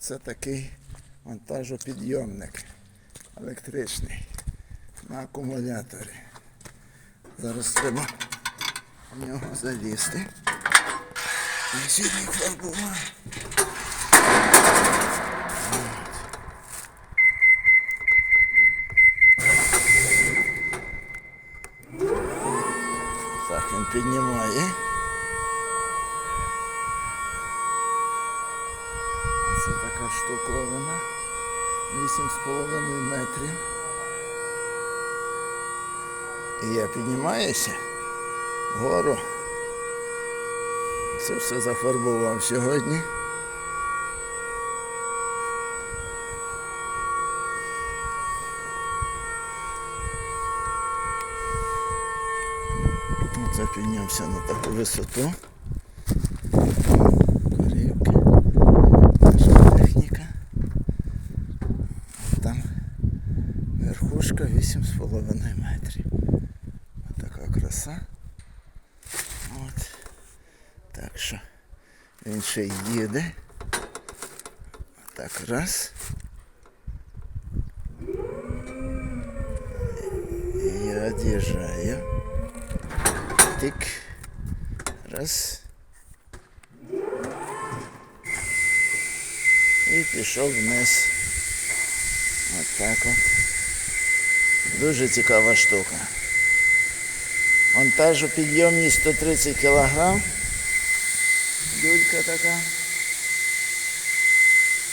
Це такий вантажопідйомник електричний на акумуляторі. Зараз треба в нього залізти. Сьогодні фарбував. Так, він піднімає. Штуковина. 8,5 метрів. І я піднімаюся вгору. Це все зафарбував сьогодні. Оце піднявся на таку висоту. Там верхушка 8,5 метрів. Отака краса. От. Так що він ще їде. Так, раз. І я від'їжджаю. Тик. Раз. І пішов вниз. От так от. Дуже цікава штука. Вантажопідйомність 130 кг. Люлька така.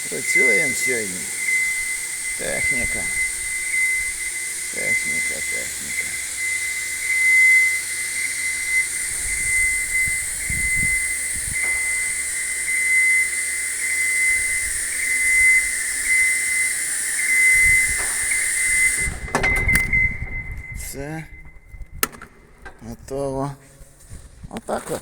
Працюємо сьогодні. Техніка. Техніка, техніка. Все. Готово. Отак от.